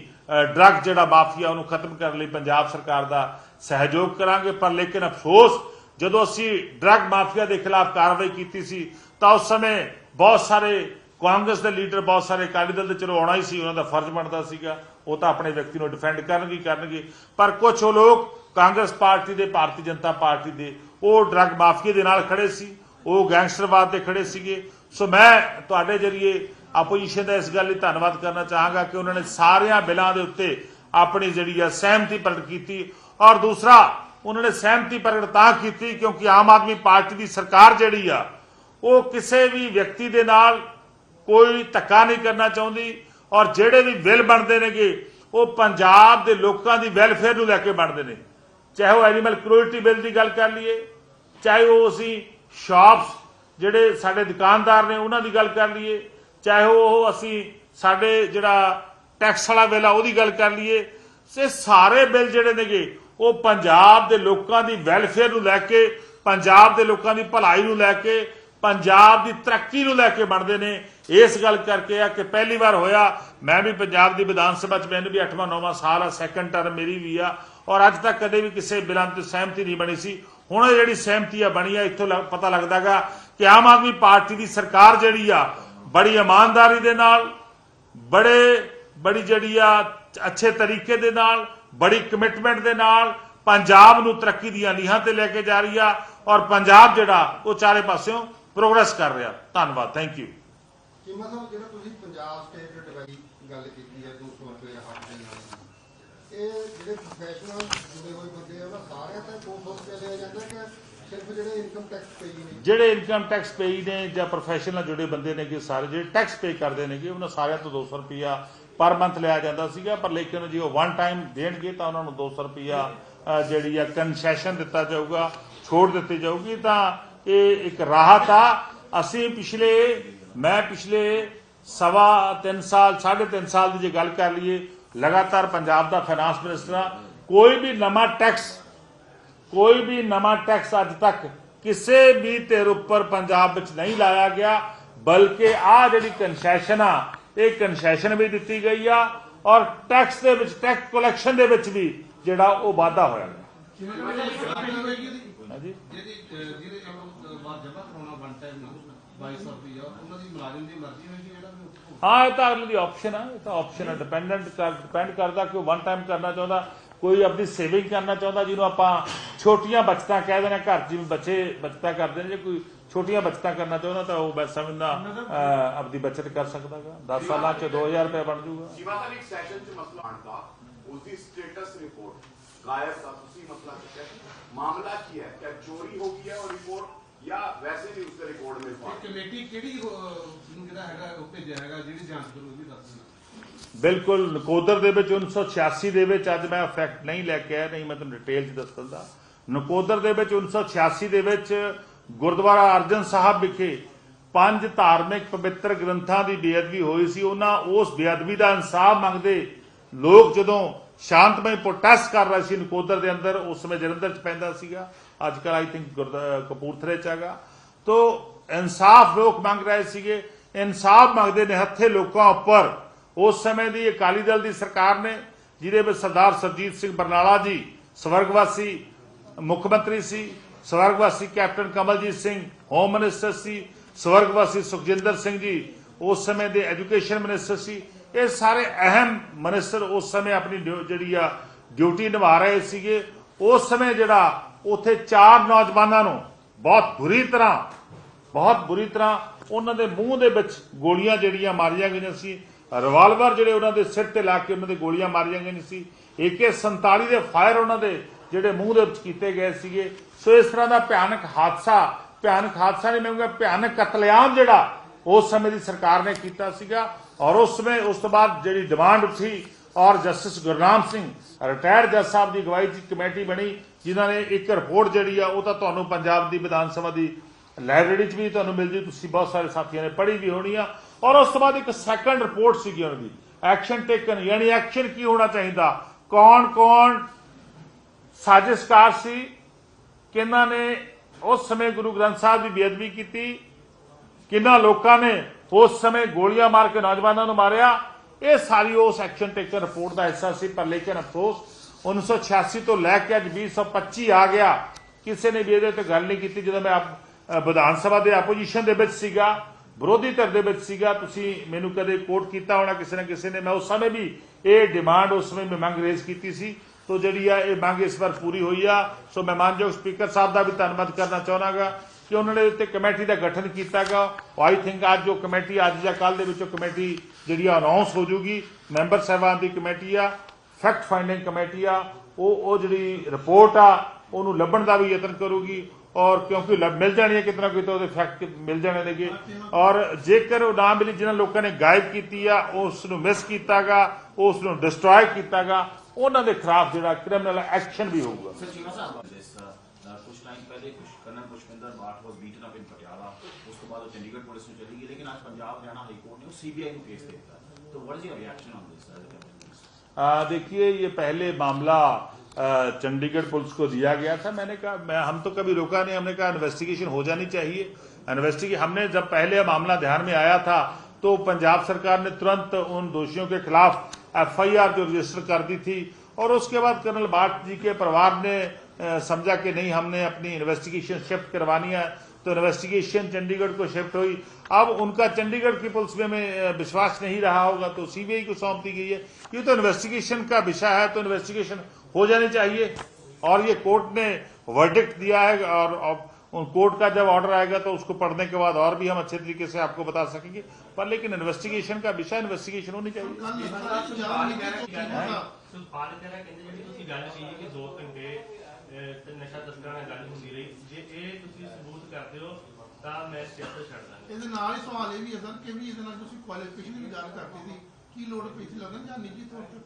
ਡਰੱਗ ਜਿਹੜਾ ਮਾਫੀਆ, ਉਹਨੂੰ ਖਤਮ ਕਰਨ ਲਈ ਪੰਜਾਬ ਸਰਕਾਰ ਦਾ ਸਹਿਯੋਗ ਕਰਾਂਗੇ। ਪਰ ਲੇਕਿਨ ਅਫਸੋਸ, ਜਦੋਂ ਅਸੀਂ ਡਰੱਗ ਮਾਫੀਆ ਦੇ ਖਿਲਾਫ ਕਾਰਵਾਈ ਕੀਤੀ ਸੀ, ਤਾਂ ਉਸ ਸਮੇਂ ਬਹੁਤ ਸਾਰੇ ਕਾਂਗਰਸ ਦੇ ਲੀਡਰ, ਬਹੁਤ ਸਾਰੇ ਅਕਾਲੀ ਦਲ ਦੇ ਚਲੋ ਆਉਣਾ ਹੀ ਸੀ, ਉਹਨਾਂ ਦਾ ਫਰਜ਼ ਬਣਦਾ ਸੀਗਾ। ਉਹ ਤਾਂ ਆਪਣੇ ਵਿਅਕਤੀ ਨੂੰ ਡਿਫੈਂਡ ਕਰਨਗੇ ਹੀ ਕਰਨਗੇ। ਪਰ ਕੁਝ ਉਹ ਲੋਕ ਕਾਂਗਰਸ ਪਾਰਟੀ ਦੇ, ਭਾਰਤੀ ਜਨਤਾ ਪਾਰਟੀ ਦੇ, ਉਹ ਡਰੱਗ ਮਾਫੀਆ ਦੇ ਨਾਲ ਖੜੇ ਸੀ, ਉਹ ਗੈਂਗਸਟਰਵਾਦ 'ਤੇ ਖੜੇ ਸੀਗੇ। ਸੋ ਮੈਂ ਤੁਹਾਡੇ ਜਰੀਏ ਆਪੋਜੀਸ਼ਨ ਦਾ ਇਸ ਗੱਲ ਲਈ ਧੰਨਵਾਦ ਕਰਨਾ ਚਾਹਾਂਗਾ ਕਿ ਉਹਨਾਂ ਨੇ ਸਾਰਿਆਂ ਬਿੱਲਾਂ ਦੇ ਉੱਤੇ ਆਪਣੀ ਜਿਹੜੀ ਆ ਸਹਿਮਤੀ ਪ੍ਰਗਟ ਕੀਤੀ ਔਰ ਦੂਸਰਾ, ਉਹਨਾਂ ਨੇ ਸਹਿਮਤੀ ਪ੍ਰਗਟ ਤਾਂ ਕੀਤੀ ਕਿਉਂਕਿ ਆਮ ਆਦਮੀ ਪਾਰਟੀ ਦੀ ਸਰਕਾਰ ਜਿਹੜੀ ਆ ਉਹ ਕਿਸੇ ਵੀ ਵਿਅਕਤੀ ਦੇ ਨਾਲ ਕੋਈ ਧੱਕਾ ਨਹੀਂ ਕਰਨਾ ਚਾਹੁੰਦੀ ਔਰ ਜਿਹੜੇ ਵੀ ਬਿੱਲ ਬਣਦੇ ਨੇਗੇ, ਉਹ ਪੰਜਾਬ ਦੇ ਲੋਕਾਂ ਦੀ ਵੈਲਫੇਅਰ ਨੂੰ ਲੈ ਕੇ ਬਣਦੇ ਨੇ। ਚਾਹੇ ਉਹ ਐਨੀਮਲ ਕ੍ਰੂਅਲਟੀ ਬਿੱਲ ਦੀ ਗੱਲ ਕਰ ਲਈਏ, ਚਾਹੇ ਉਹ ਅਸੀਂ ਸ਼ਾਪਸ ਜਿਹੜੇ ਸਾਡੇ ਦੁਕਾਨਦਾਰ ਨੇ ਉਹਨਾਂ ਦੀ ਗੱਲ ਕਰ ਲਈਏ, ਚਾਹੇ ਉਹ ਅਸੀਂ ਸਾਡੇ ਜਿਹੜਾ ਟੈਕਸ ਵਾਲਾ ਬਿੱਲ ਆ ਉਹਦੀ ਗੱਲ ਕਰ ਲਈਏ ਸੇ ਸਾਰੇ ਬਿੱਲ ਜਿਹੜੇ ਨੇਗੇ, ਉਹ ਪੰਜਾਬ ਦੇ ਲੋਕਾਂ ਦੀ ਵੈਲਫੇਅਰ ਨੂੰ ਲੈ ਕੇ, ਪੰਜਾਬ ਦੇ ਲੋਕਾਂ ਦੀ ਭਲਾਈ ਨੂੰ ਲੈ ਕੇ ਪੰਜਾਬ ਦੀ ਤਰੱਕੀ ਨੂੰ ਲੈ ਕੇ ਬਣਦੇ ਨੇ। ਇਸ ਗੱਲ ਕਰਕੇ ਆ ਕਿ ਪਹਿਲੀ ਵਾਰ ਹੋਇਆ, ਮੈਂ ਵੀ ਪੰਜਾਬ ਦੀ ਵਿਧਾਨ ਸਭਾ ਚ, ਮੈਨੂੰ ਵੀ 8ਵਾਂ 9ਵਾਂ ਸਾਲ ਆ ਸੈਕੰਡ ਟਰਮ ਮੇਰੀ ਵੀ ਆ। ਔਰ ਅੱਜ ਤੱਕ ਕਦੇ ਵੀ ਕਿਸੇ ਬਿਲਾਂ ਤੇ ਸਹਿਮਤੀ ਨਹੀਂ ਬਣੀ ਸੀ। ਹੁਣ ਇਹ ਜਿਹੜੀ ਸਹਿਮਤੀ ਆ ਬਣੀ ਆ, ਇੱਥੋਂ ਲੱਗ- ਪਤਾ ਲੱਗਦਾਗਾ ਕਿ ਆਮ ਆਦਮੀ ਪਾਰਟੀ ਦੀ ਸਰਕਾਰ ਜਿਹੜੀ ਆ, ਬੜੀ ਇਮਾਨਦਾਰੀ ਦੇ ਨਾਲ, ਬੜੇ, ਬੜੀ ਜਿਹੜੀ ਆ, ਅੱਛੇ ਤਰੀਕੇ ਦੇ ਨਾਲ, ਬੜੀ ਕਮਿਟਮੈਂਟ ਦੇ ਨਾਲ ਪੰਜਾਬ ਨੂੰ ਤਰੱਕੀ ਦੀਆਂ ਲੀਹਾਂ ਤੇ ਲੈ ਕੇ ਜਾ ਰਹੀ ਆ। ਔਰ ਪੰਜਾਬ ਜਿਹੜਾ, ਉਹ ਚਾਰੇ ਪਾਸਿਓਂ ਪ੍ਰੋਗਰੈਸ ਕਰ ਰਿਹਾ। ਧੰਨਵਾਦ ਥੈਂਕ ਯੂ ਚੀਮਾ ਸਾਹਿਬ ਜਿਹੜਾ ਤੁਸੀਂ ਪੰਜਾਬ ਸਟੇਟ ਡਿਵਾਈਡ ਗੱਲ ਕੀਤੀ ਹੈ 200 ਰੁਪਏ ਹੱਕ ਦੇ ਨਾਲ। ਇਹ ਜਿਹੜੇ ਪ੍ਰੋਫੈਸ਼ਨਲ ਜੁੜੇ ਹੋਏ ਬੰਦੇ ਉਹਨਾਂ ਸਾਰਿਆਂ ਤੇ 200 ਰੁਪਏ ਲਿਆ ਜਾਂਦਾ ਕਿ ਸਿਰਫ ਜਿਹੜੇ ਇਨਕਮ ਟੈਕਸ ਪੇਈ ਨੇ? ਜਿਹੜੇ ਇਨਕਮ ਟੈਕਸ ਪੇਈ ਨੇ ਜਾਂ ਪ੍ਰੋਫੈਸ਼ਨਲ ਜੁੜੇ ਬੰਦੇ ਨੇ ਕਿ ਸਾਰੇ ਜਿਹੜੇ ਟੈਕਸ ਪੇ ਕਰਦੇ ਨੇਗੇ ਉਹਨਾਂ ਸਾਰਿਆਂ ਤੋਂ 200 ਰੁਪਿਆ ਪਰ ਮੰਥ ਲਿਆ ਜਾਂਦਾ ਸੀਗਾ ਪਰ ਲੇਕਿਨ ਜੇ ਉਹ ਵਨ ਟਾਈਮ ਦੇਣਗੇ ਤਾਂ ਉਹਨਾਂ ਨੂੰ 200 ਰੁਪਿਆ ਜਿਹੜੀ ਆ ਕਨਸੈਸ਼ਨ ਦਿੱਤਾ ਜਾਊਗਾ ਛੋੜ ਦਿੱਤੀ ਜਾਊਗੀ ਤਾਂ ਇਹ ਇੱਕ ਰਾਹਤ ਆ। ਅਸੀਂ ਪਿਛਲੇ ਮੈਂ ਪਿਛਲੇ ਸਵਾ 3 ਸਾਲ 3.5 ਸਾਲ ਦੀ ਜੇ ਗੱਲ ਕਰ ਲਈਏ ਲਗਾਤਾਰ ਪੰਜਾਬ ਦਾ ਫਾਈਨਾਂਸ ਮਿਨਿਸਟਰ ਕੋਈ ਵੀ ਨਵਾਂ ਟੈਕਸ ਕੋਈ ਵੀ ਨਵਾਂ ਟੈਕਸ ਅੱਜ ਤੱਕ ਕਿਸੇ ਵੀ ਧਿਰ ਉੱਪਰ ਪੰਜਾਬ ਵਿੱਚ ਨਹੀਂ ਲਾਇਆ ਗਿਆ ਬਲਕਿ ਆ ਜਿਹੜੀ ਕਨਸੈਸ਼ਨ ਆ ਇਹ ਕਨਸੈਸ਼ਨ ਵੀ ਦਿੱਤੀ ਗਈ ਆ ਔਰ ਟੈਕਸ ਦੇ ਵਿੱਚ ਟੈਕਸ ਕਲੈਕਸ਼ਨ ਦੇ ਵਿੱਚ ਵੀ ਜਿਹੜਾ ਉਹ ਵਾਧਾ ਹੋਇਆ। ਜਿਹਦੇ ਅਹ ਬਾਅਦ ਜਮਾ ਕਰਾਉਣਾ ਵਨ ਟਾਈਮ ਨਾ 2200 ਰੁਪਏ ਉਹਨਾਂ ਦੀ ਮੁਲਾਜ਼ਮ ਦੀ ਮਰਜ਼ੀ ਹੋਏਗੀ ਜਿਹੜਾ ਵੀ ਉੱਥੇ ਹਾਂ ਇਹ ਤਾਂ ਅਗਲੇ ਦੀ ਆਪਸ਼ਨ ਆ ਇਹ ਤਾਂ ਆਪਸ਼ਨ ਆ ਡਿਪੈਂਡੈਂਟ ਡਿਪੈਂਡ ਕਰਦਾ ਕਿ ਉਹ ਵਨ ਟਾਈਮ ਕਰਨਾ ਚਾਹੁੰਦਾ ਕੋਈ ਆਪਣੀ ਸੇਵਿੰਗ ਕਰਨਾ ਚਾਹੁੰਦਾ ਜਿਹਨੂੰ ਆਪਾਂ ਛੋਟੀਆਂ ਬਚਤਾਂ ਕਹਿ ਦਿੰਦੇ ਹਾਂ ਘਰ ਜਿਵੇਂ ਬੱਚੇ ਬਚਤਾਂ ਕਰਦੇ ਨੇ ਜੇ ਕੋਈ ਛੋਟੀਆਂ ਬਚਤਾਂ ਕਰਨਾ ਚਾਹੁੰਦਾ ਤਾਂ ਉਹ ਬਸ ਸਮਝਦਾ ਆਪਣੀ ਬਚਤ ਕਰ ਸਕਦਾਗਾ 10 ਸਾਲਾਂ 'ਚ 2000 ਰੁਪਏ ਬਣ ਜਾਊਗਾ। ਸ਼ਿਵਾ ਸਾਹਿਬ ਇੱਕ ਸੈਸ਼ਨ ਚ ਮਸਲਾ ਆਣ ਦਾ ਉਸਦੀ ਸਟੇਟਸ ਰਿਪੋਰਟ ਗਾਇਬ ਦਾ ਤੁਸੀਂ ਮਸਲਾ ਚੁੱਕਿਆ ਮਾਮਲਾ ਕੀ ਹੈ? ਕਿ ਚੋਰੀ ਹੋ ਗਈ ਹੈ ਉਹ ਰਿਪੋਰਟ ਜਾਂ ਵੈਸੇ ਨਹੀਂ ਉਸਦੇ ਰਿਕਾਰਡ ਮੇਂ ਪਾ ਕਮੇਟੀ ਕਿਹੜੀ ਅਹ, ਨੂੰ ਜਿਹੜਾ ਹੈਗਾ ਉਹ ਭੇਜਿਆ ਹੈਗਾ ਜਿਹੜੀ ਜਾਂਚ ਕਰੂਗੀ ਦੱਸ ਦਿਓ। ਬਿਲਕੁਲ ਨਕੋਦਰ ਦੇ ਵਿੱਚ 1986 ਦੇ ਵਿੱਚ ਅੱਜ ਮੈਂ ਫੈਕਟ ਨਹੀਂ ਲੈ ਕੇ ਆਇਆ ਨਹੀਂ ਮੈਂ ਤੁਹਾਨੂੰ ਡਿਟੇਲ 'ਚ ਦੱਸ ਦਿੰਦਾ ਨਕੋਦਰ ਦੇ ਵਿੱਚ 1986 ਦੇ ਵਿੱਚ ਗੁਰਦੁਆਰਾ ਅਰਜਨ ਸਾਹਿਬ ਵਿਖੇ ਪੰਜ ਧਾਰਮਿਕ ਪਵਿੱਤਰ ਗ੍ਰੰਥਾਂ ਦੀ ਬੇਅਦਬੀ ਹੋਈ ਸੀ। ਉਹਨਾਂ ਉਸ ਬੇਅਦਬੀ ਦਾ ਇਨਸਾਫ ਮੰਗਦੇ ਲੋਕ ਜਦੋਂ ਸ਼ਾਂਤਮਈ ਪ੍ਰੋਟੈਸਟ ਕਰ ਰਹੇ ਸੀ ਨਕੋਦਰ ਦੇ ਅੰਦਰ ਉਸ ਸਮੇਂ ਜਲੰਧਰ 'ਚ ਪੈਂਦਾ ਸੀਗਾ। ਅੱਜ ਕੱਲ ਆਈ ਥਿੰਕ ਕਪੂਰਥਲੇ 'ਚ ਹੈਗਾ ਤੋ ਇਨਸਾਫ ਲੋਕ ਮੰਗ ਰਹੇ ਸੀਗੇ ਇਨਸਾਫ ਮੰਗਦੇ ਨੇ ਹੱਥੇ ਲੋਕਾਂ ਉੱਪਰ ਉਸ ਸਮੇਂ ਦੀ ਅਕਾਲੀ ਦਲ ਦੀ ਸਰਕਾਰ ਨੇ ਜਿਹਦੇ ਵਿੱਚ ਸਰਦਾਰ ਸਰਜੀਤ ਸਿੰਘ ਬਰਨਾਲਾ ਜੀ ਸਵਰਗਵਾਸੀ ਮੁੱਖ ਮੰਤਰੀ ਸੀ ਸਵਰਗਵਾਸੀ captain Kamaljit Singh home minister ਸੀ ਸਵਰਗਵਾਸੀ ਸੁਖਜਿੰਦਰ ਸਿੰਘ ਜੀ ਉਸ ਸਮੇਂ ਦੇ ਐਜੂਕੇਸ਼ਨ ਮਿਨਿਸਟਰ ਸੀ ਇਹ ਸਾਰੇ ਅਹਿਮ ਮਿਨਿਸਟਰ ਉਸ ਸਮੇਂ ਆਪਣੀ ਜਿਹੜੀ ਆ ਡਿਊਟੀ ਨਿਭਾ ਰਹੇ ਸੀਗੇ ਉਸ ਸਮੇਂ ਜਿਹੜਾ ਉੱਥੇ ਚਾਰ ਨੌਜਵਾਨਾਂ ਨੂੰ ਬਹੁਤ ਬੁਰੀ ਤਰ੍ਹਾਂ, ਬਹੁਤ ਬੁਰੀ ਤਰ੍ਹਾਂ ਉਹਨਾਂ ਦੇ ਮੂੰਹ ਦੇ ਵਿੱਚ ਗੋਲੀਆਂ ਜਿਹੜੀਆਂ ਮਾਰੀਆਂ ਗਈਆਂ ਸੀ ਰਿਵਾਲਵਰ ਜਿਹੜੇ ਉਹਨਾਂ ਦੇ ਸਿਰ ਤੇ ਲਾ ਕੇ ਉਹਨਾਂ ਦੇ ਗੋਲੀਆਂ ਮਾਰੀਆਂ ਗਈਆਂ ਸੀ, AK47 ਦੇ ਫਾਇਰ ਉਹਨਾਂ ਦੇ ਜਿਹੜੇ ਮੂੰਹ ਦੇ ਵਿੱਚ ਕੀਤੇ ਗਏ ਸੀਗੇ। ਸੋ ਇਸ ਤਰ੍ਹਾਂ ਦਾ ਭਿਆਨਕ ਹਾਦਸਾ ਭਿਆਨਕ ਹਾਦਸਾ ਨਹੀਂ, ਮੈਂ ਕਹੂੰਗਾ ਭਿਆਨਕ ਕਤਲੇਆਮ ਜਿਹੜਾ ਉਸ ਸਮੇਂ ਦੀ ਸਰਕਾਰ ਨੇ ਕੀਤਾ ਸੀਗਾ। ਔਰ ਉਸ ਸਮੇਂ, ਉਸ ਤੋਂ ਬਾਅਦ ਜਿਹੜੀ ਡਿਮਾਂਡ ਉੱਠੀ ਔਰ ਜਸਟਿਸ ਗੁਰਨਾਮ ਸਿੰਘ ਰਿਟਾਇਰਡ ਜੱਜ ਸਾਹਿਬ ਦੀ ਅਗਵਾਈ 'ਚ ਕਮੇਟੀ ਬਣੀ। ਜਿਨ੍ਹਾਂ ਨੇ ਇੱਕ ਰਿਪੋਰਟ ਜਿਹੜੀ ਆ, ਉਹ ਤਾਂ ਤੁਹਾਨੂੰ ਪੰਜਾਬ ਦੀ ਵਿਧਾਨ ਸਭਾ ਦੀ ਲਾਇਬ੍ਰੇਰੀ 'ਚ ਵੀ ਤੁਹਾਨੂੰ ਮਿਲ ਜੀ ਤੁਸੀਂ ਬਹੁਤ ਸਾਰੇ ਸਾਥੀਆਂ ਨੇ ਪੜ੍ਹੀ ਵੀ ਹੋਣੀ ਆ। ਔਰ ਉਸ ਤੋਂ ਬਾਅਦ ਇੱਕ ਸੈਕੰਡ ਰਿਪੋਰਟ ਸੀਗੀ ਉਹਨਾਂ ਦੀ ਐਕਸ਼ਨ ਟੇਕਨ ਯਾਨੀ ਐਕਸ਼ਨ ਕੀ ਹੋਣਾ ਚਾਹੀਦਾ? ਕੌਣ ਕੌਣ ਸਾਜ਼ਿਸ਼ਕਾਰ ਸੀ? ਕਿਹਨਾਂ ਨੇ ਉਸ ਸਮੇਂ ਗੁਰੂ ਗ੍ਰੰਥ ਸਾਹਿਬ ਦੀ ਬੇਅਦਬੀ ਕੀਤੀ? ਕਿੰਨਾ ਲੋਕਾਂ ਨੇ ਉਸ ਸਮੇਂ ਗੋਲੀਆਂ ਮਾਰ ਕੇ ਨੌਜਵਾਨਾਂ ਨੂੰ ਮਾਰਿਆ? ਇਹ ਸਾਰੀ ਉਸ ਐਕਸ਼ਨ ਟੇਕਨ ਰਿਪੋਰਟ ਦਾ ਹਿੱਸਾ ਸੀ, ਪਰ ਲੇਕਿਨ ਅਫਸੋਸ 1986 ਤੋਂ ਲੈ ਕੇ ਅੱਜ 2025 ਆ ਗਿਆ। ਕਿਸੇ ਨੇ ਵੀ ਇਹਦੇ ਤੇ ਗੱਲ ਨਹੀਂ ਕੀਤੀ ਜਦੋਂ ਮੈਂ ਵਿਧਾਨ ਸਭਾ ਦੇ ਆਪੋਜੀਸ਼ਨ ਦੇ ਵਿੱਚ ਸੀਗਾ, ਵਿਰੋਧੀ ਧਿਰ ਦੇ ਵਿੱਚ ਸੀਗਾ, ਤੁਸੀਂ ਮੈਨੂੰ ਕਦੇ ਕੋਟ ਕੀਤਾ ਹੋਣਾ ਕਿਸੇ ਨਾ ਕਿਸੇ ਨੇ, ਮੈਂ ਉਸ ਸਮੇਂ ਵੀ ਇਹ ਡਿਮਾਂਡ ਉਸ ਸਮੇਂ ਮੈਂ ਮੰਗ ਰੇਜ਼ ਕੀਤੀ ਸੀ। ਤੋ ਜਿਹੜੀ ਆ ਇਹ ਮੰਗ ਇਸ ਵਾਰ ਪੂਰੀ ਹੋਈ ਆ। ਸੋ ਮੈਂ ਮਾਨਯੋਗ ਸਪੀਕਰ ਸਾਹਿਬ ਦਾ ਵੀ ਧੰਨਵਾਦ ਕਰਨਾ ਚਾਹਣਾਗਾ ਕਿ ਉਹਨਾਂ ਨੇ ਉੱਤੇ ਕਮੇਟੀ ਦਾ ਗਠਨ ਕੀਤਾਗਾ। ਆਈ ਥਿੰਕ ਅੱਜ ਜੋ ਕਮੇਟੀ, ਅੱਜ ਜਾਂ ਕੱਲ ਦੇ ਵਿੱਚ ਉਹ ਕਮੇਟੀ ਜਿਹੜੀ ਆ ਅਨਾਉਂਸ ਹੋ ਜੂਗੀ। ਮੈਂਬਰ ਸਾਹਿਬਾਨ ਦੀ ਕਮੇਟੀ ਆ। ਫੈਕਟ ਫਾਈਂਡਿੰਗ ਕਮੇਟੀ ਆ, ਉਹ ਉਹ ਜਿਹੜੀ ਰਿਪੋਰਟ ਆ, ਉਹਨੂੰ ਲੱਭਣ ਦਾ ਵੀ ਯਤਨ ਕਰੂਗੀ ਔਰ ਕਿਉਂਕਿ ਮਿਲ ਜਾਣੀ ਹੈ ਕਿਤਨਾ ਕਿਤੇ ਉਹਦੇ ਫੈਕਟ ਮਿਲ ਜਾਣੇ ਨੇਗੇ। ਔਰ ਜੇਕਰ ਉਹ ਨਾ ਮਿਲੀ ਜਿਨ੍ਹਾਂ ਲੋਕਾਂ ਨੇ ਗਾਇਬ ਕੀਤੀ ਆ ਉਸ ਨੂੰ ਮਿਸ ਕੀਤਾਗਾ ਉਸ ਨੂੰ ਡਿਸਟਰੋਏ ਕੀਤਾਗਾ, ਉਹਨਾਂ ਦੇ ਖਿਲਾਫ ਜਿਹੜਾ ਕ੍ਰਿਮੀਨਲ ਐਕਸ਼ਨ ਵੀ ਹੋਊਗਾ। ਕੁਝ ਟਾਈਮ ਪਹਿਲੇ ਕੁਝ colonel Pushpinder Bath was beaten up in Patiala, ਉਸ ਤੋਂ ਬਾਅਦ ਚੰਡੀਗੜ੍ਹ ਪੁਲਿਸ ਨੂੰ ਚਲੀ ਗਈ, ਲੇਕਿਨ ਅੱਜ ਪੰਜਾਬ ਹਰਿਆਣਾ ਹਾਈ ਕੋਰਟ ਨੇ ਸੀਬੀਆਈ ਨੂੰ ਕੇਸ ਦੇ ਦਿੱਤਾ। ਤਾਂ what is your reaction on this sir देखिए, ये पहले मामला चंडीगढ़ पुलिस को दिया गया था। मैंने कहा, मैं, हम तो कभी रुका नहीं, हमने कहा इन्वेस्टिगेशन हो जानी चाहिए। इन्वेस्टिगेशन हमने जब पहले मामला ध्यान में आया था तो पंजाब सरकार ने तुरंत उन दोषियों के खिलाफ एफआईआर जो रजिस्टर कर दी थी, और उसके बाद कर्नल बाठ जी के परिवार ने समझा कि नहीं, हमने अपनी इन्वेस्टिगेशन शिफ्ट करवानी है। तो इन्वेस्टिगेशन चंडीगढ़ को शिफ्ट हुई। अब उनका चंडीगढ़ की पुलिस में में विश्वास नहीं रहा होगा तो सीबीआई को सौंप दी गई है। ये तो इन्वेस्टिगेशन का विषय है तो इन्वेस्टिगेशन हो जानी चाहिए। और ये कोर्ट ने वर्डिक्ट दिया है और, और उन कोर्ट का जब ऑर्डर आएगा तो उसको पढ़ने के बाद और भी हम अच्छे तरीके से आपको बता सकेंगे। पर लेकिन इन्वेस्टिगेशन का विषय इन्वेस्टिगेशन होनी चाहिए। ਕੱਲ ਸਾਰਾ ਜਾਮ ਨਹੀਂ ਕੀਤਾ ਸੁਖਪਾਲ ਕਹਿ ਕਹਿੰਦੇ ਜਿਹੜੀ ਤੁਸੀਂ ਗੱਲ ਕਹੀ ਕਿ 2 ਘੰਟੇ ਅਹ, ਤੇ ਨਸ਼ਾ ਤਸਕਰਾਂ ਨਾਲ ਗੱਲ ਹੁੰਦੀ ਰਹੀ। ਜੇ ਇਹ ਤੁਸੀਂ ਸਬੂਤ ਕਰਦੇ ਹੋ ਤਾਂ ਮੈਂ ਸਟੇਟ ਤੋਂ ਛੱਡ ਦਾਂਗਾ। ਇਹਦੇ ਨਾਲ ਹੀ ਸਵਾਲ ਇਹ ਵੀ ਹੈ ਸਰ ਕਿ ਵੀ ਇਹਦੇ ਨਾਲ ਤੁਸੀਂ ਕੁਆਲੀਫਿਕੇਸ਼ਨ ਦੀ ਗੱਲ ਕਰਤੀ ਸੀ ਕੀ ਲੋੜ ਪਈ ਸੀ ਲੱਗਣ ਜਾਂ ਨਿੱਜੀ ਤੌਰ ਤੇ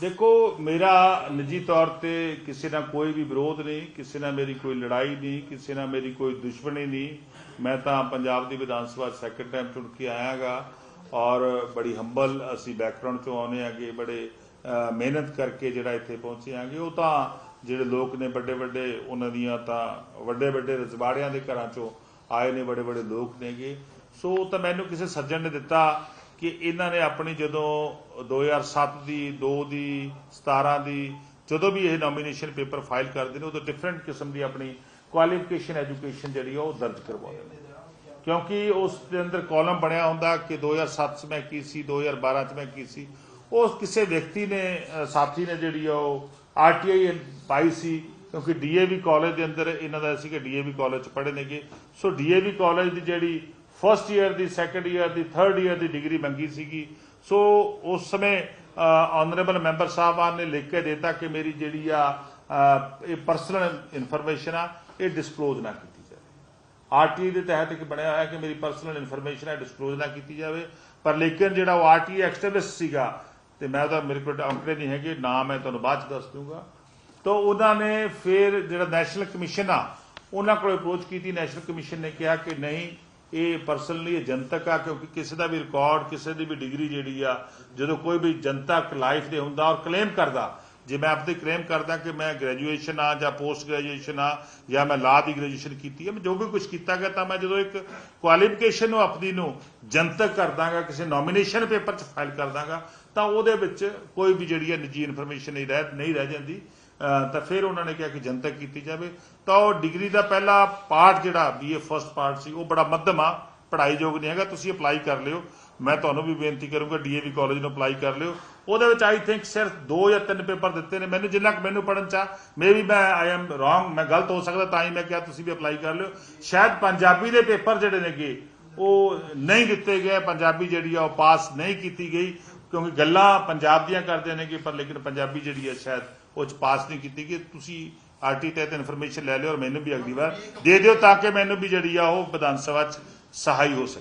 ਦੇਖੋ ਮੇਰਾ ਨਿੱਜੀ ਤੌਰ ਤੇ ਕਿਸੇ ਨਾਲ ਕੋਈ ਵੀ ਵਿਰੋਧ ਨਹੀਂ ਕਿਸੇ ਨਾਲ ਮੇਰੀ ਕੋਈ ਲੜਾਈ ਨਹੀਂ ਕਿਸੇ ਨਾਲ ਮੇਰੀ ਕੋਈ ਦੁਸ਼ਮਣੀ ਨਹੀਂ। ਮੈਂ ਤਾਂ ਪੰਜਾਬ ਦੀ ਵਿਧਾਨ ਸਭਾ ਸੈਕੰਡ ਟਾਈਮ ਚੁਣ ਕੇ ਆਇਆਗਾ ਔਰ ਬੜੀ ਹੰਬਲ ਅਸੀਂ ਬੈਕਗ੍ਰਾਉਂਡ ਚੋਂ ਆਉਨੇ ਆਗੇ ਬੜੇ ਮਿਹਨਤ ਕਰਕੇ ਜਿਹੜਾ ਇੱਥੇ ਪਹੁੰਚੇ ਆਗੇ ਉਹ ਤਾਂ ਜਿਹੜੇ ਲੋਕ ਨੇ ਵੱਡੇ ਵੱਡੇ, ਉਹਨਾਂ ਦੀਆਂ ਤਾਂ ਵੱਡੇ ਵੱਡੇ ਰਜਵਾੜਿਆਂ ਦੇ ਘਰਾਂ ਚੋਂ ਆਏ ਨੇ ਬੜੇ ਬੜੇ ਲੋਕ ਨੇਗੇ। ਸੋ ਤਾਂ ਮੈਨੂੰ ਕਿਸੇ ਸੱਜਣ ਨੇ ਦਿੱਤਾ ਕਿ ਇਹਨਾਂ ਨੇ ਆਪਣੀ ਜਦੋਂ 2007 ਦੀ 2 ਦੀ 17 ਦੀ, ਜਦੋਂ ਵੀ ਇਹ ਨੋਮੀਨੇਸ਼ਨ ਪੇਪਰ ਫਾਈਲ ਕਰਦੇ ਨੇ, ਉਦੋਂ ਡਿਫਰੈਂਟ ਕਿਸਮ ਦੀ ਆਪਣੀ ਕੁਆਲੀਫਿਕੇਸ਼ਨ ਐਜੂਕੇਸ਼ਨ ਜਿਹੜੀ ਆ ਉਹ ਦਰਜ ਕਰਵਾਉਂਦੇ ਨੇ। ਕਿਉਂਕਿ ਉਸ ਦੇ ਅੰਦਰ ਕਾਲਮ ਬਣਿਆ ਹੁੰਦਾ ਕਿ 2007 ਚ ਮੈਂ ਕੀ ਸੀ 2012 ਚ ਮੈਂ ਕੀ ਸੀ। ਉਸ ਕਿਸੇ ਵਿਅਕਤੀ ਨੇ ਸਾਥੀ ਨੇ ਜਿਹੜੀ ਆ ਉਹ ਆਰਟੀਆਈ ਪਾਈ ਸੀ, ਕਿਉਂਕਿ ਡੀਏਵੀ ਕਾਲਜ ਦੇ ਅੰਦਰ ਇਹਨਾਂ ਦਾ ਸੀ ਕਿ ਡੀਏਵੀ ਕਾਲਜ ਚ ਪੜ੍ਹੇ ਨੇਗੇ। ਸੋ ਡੀਏਵੀ ਕਾਲਜ ਦੀ ਜਿਹੜੀ ਫਰਸਟ ਈਅਰ ਦੀ ਸੈਕੰਡ ਈਅਰ ਦੀ ਥਰਡ ਈਅਰ ਦੀ ਡਿਗਰੀ ਮੰਗੀ ਸੀਗੀ। ਸੋ ਉਸ ਸਮੇਂ ਆਨਰੇਬਲ ਮੈਂਬਰ ਸਾਹਿਬਾਨ ਨੇ ਲਿਖ ਕੇ ਦਿੱਤਾ ਕਿ ਮੇਰੀ ਜਿਹੜੀ ਆ ਇਹ ਪਰਸਨਲ ਇਨਫੋਰਮੇਸ਼ਨ ਆ, ਇਹ ਡਿਸਕਲੋਜ਼ ਨਾ ਕੀਤੀ ਜਾਵੇ। ਆਰਟੀ ਦੇ ਤਹਿਤ ਇੱਕ ਬਣਿਆ ਹੋਇਆ ਕਿ ਮੇਰੀ ਪਰਸਨਲ ਇਨਫੋਰਮੇਸ਼ਨ ਹੈ ਡਿਸਕਲੋਜ਼ ਨਾ ਕੀਤੀ ਜਾਵੇ। ਪਰ ਲੇਕਿਨ ਜਿਹੜਾ ਉਹ ਆਰਟੀ ਐਕਸਟਰਲਿਸਟ ਸੀਗਾ ਤੇ ਮੈਂ ਉਹਦਾ ਮੇਰੇ ਕੋਲ ਅੰਕੜੇ ਨਹੀਂ ਹੈਗੇ ਨਾਮ ਮੈਂ ਤੁਹਾਨੂੰ ਬਾਅਦ ਚ ਦੱਸ ਦੂੰਗਾ। ਤਾਂ ਉਹਨਾਂ ਨੇ ਫਿਰ ਜਿਹੜਾ ਨੈਸ਼ਨਲ ਕਮਿਸ਼ਨ ਆ, ਉਹਨਾਂ ਕੋਲ ਅਪਰੋਚ ਕੀਤੀ। ਨੈਸ਼ਨਲ ਕਮਿਸ਼ਨ ਨੇ ਕਿਹਾ ਕਿ ਨਹੀਂ, ਇਹ ਪਰਸਨਲੀ ਇਹ ਜਨਤਕ ਆ, ਕਿਉਂਕਿ ਕਿਸੇ ਦਾ ਵੀ ਰਿਕਾਰਡ ਕਿਸੇ ਦੀ ਵੀ ਡਿਗਰੀ ਜਿਹੜੀ ਆ, ਜਦੋਂ ਕੋਈ ਵੀ ਜਨਤਕ ਲਾਈਫ ਦੇ ਹੁੰਦਾ ਔਰ ਕਲੇਮ ਕਰਦਾ, ਜੇ ਮੈਂ ਆਪਣੀ ਕਲੇਮ ਕਰਦਾ ਕਿ ਮੈਂ ਗ੍ਰੈਜੂਏਸ਼ਨ ਆ ਜਾਂ ਪੋਸਟ ਗ੍ਰੈਜੂਏਸ਼ਨ ਆ, ਜਾਂ ਮੈਂ ਲਾਅ ਦੀ ਗ੍ਰੈਜੂਏਸ਼ਨ ਕੀਤੀ ਹੈ ਮੈਂ ਜੋ ਵੀ ਕੁਝ ਕੀਤਾ ਗਿਆ, ਤਾਂ ਮੈਂ ਜਦੋਂ ਇੱਕ ਕੁਆਲੀਫਿਕੇਸ਼ਨ ਨੂੰ ਆਪਣੀ ਨੂੰ ਜਨਤਕ ਕਰ ਦਾਂਗਾ, ਕਿਸੇ ਨੋਮੀਨੇਸ਼ਨ ਪੇਪਰ 'ਚ ਫਾਈਲ ਕਰ ਦਾਂਗਾ ਤਾਂ ਉਹਦੇ ਵਿੱਚ ਕੋਈ ਵੀ ਜਿਹੜੀ ਹੈ ਨਿੱਜੀ ਇਨਫੋਰਮੇਸ਼ਨ ਨਹੀਂ ਰਹਿ ਨਹੀਂ ਰਹਿ ਜਾਂਦੀ। ਤਾਂ ਫਿਰ ਉਹਨਾਂ ਨੇ ਕਿਹਾ ਕਿ ਜਨਤਕ ਕੀਤੀ ਜਾਵੇ। ਤਾਂ ਉਹ ਡਿਗਰੀ ਦਾ ਪਹਿਲਾ ਪਾਰਟ ਜਿਹੜਾ ਬੀਏ ਫਰਸਟ ਪਾਰਟ ਸੀ, ਉਹ ਬੜਾ ਮੱਧਮ ਆ ਪੜ੍ਹਾਈਯੋਗ ਨਹੀਂ ਹੈਗਾ, ਤੁਸੀਂ ਅਪਲਾਈ ਕਰ ਲਿਓ। ਮੈਂ ਤੁਹਾਨੂੰ ਵੀ ਬੇਨਤੀ ਕਰੂੰਗਾ ਡੀਏਵੀ ਕਾਲਜ ਨੂੰ ਅਪਲਾਈ ਕਰ ਲਿਓ। ਉਹਦੇ ਵਿੱਚ ਆਈ ਥਿੰਕ ਸਿਰਫ ਦੋ ਜਾਂ ਤਿੰਨ ਪੇਪਰ ਦਿੱਤੇ ਨੇ। ਮੈਨੂੰ ਜਿੰਨਾ ਕੁ ਮੈਨੂੰ ਪੜਨ ਚਾ ਮੇ ਵੀ ਮੈਂ ਆਈ ਐਮ ਰੋਂਗ ਮੈਂ ਗਲਤ ਹੋ ਸਕਦਾ, ਤਾਂ ਹੀ ਮੈਂ ਕਿਹਾ ਤੁਸੀਂ ਵੀ ਅਪਲਾਈ ਕਰ ਲਿਓ। ਸ਼ਾਇਦ ਪੰਜਾਬੀ ਦੇ ਪੇਪਰ ਜਿਹੜੇ ਨੇਗੇ, ਉਹ ਨਹੀਂ ਦਿੱਤੇ ਗਏ। ਪੰਜਾਬੀ ਜਿਹੜੀ ਆ, ਉਹ ਪਾਸ ਨਹੀਂ ਕੀਤੀ ਗਈ। ਕਿਉਂਕਿ ਗੱਲਾਂ ਪੰਜਾਬ ਦੀਆਂ ਕਰਦੇ ਨੇ ਕਿ ਪਰ ਲੇਕਿਨ ਪੰਜਾਬੀ ਜਿਹੜੀ ਹੈ ਸ਼ਾਇਦ ਉਹ ਚ ਪਾਸ ਨਹੀਂ ਕੀਤੀ ਗਈ ਤੁਸੀਂ ਆਰਟੀ ਤਹਿਤ ਇਨਫੋਰਮੇਸ਼ਨ ਲੈ ਲਿਓ ਔਰ ਮੈਨੂੰ ਵੀ ਅਗਲੀ ਵਾਰ ਦੇ ਦਿਓ ਤਾਂ ਕਿ ਮੈਨੂੰ ਵੀ ਜਿਹੜੀ ਆ ਉਹ ਵਿਧਾਨ ਸਭਾ ਚ ਸਹਾਈ ਹੋ ਸਕੇ।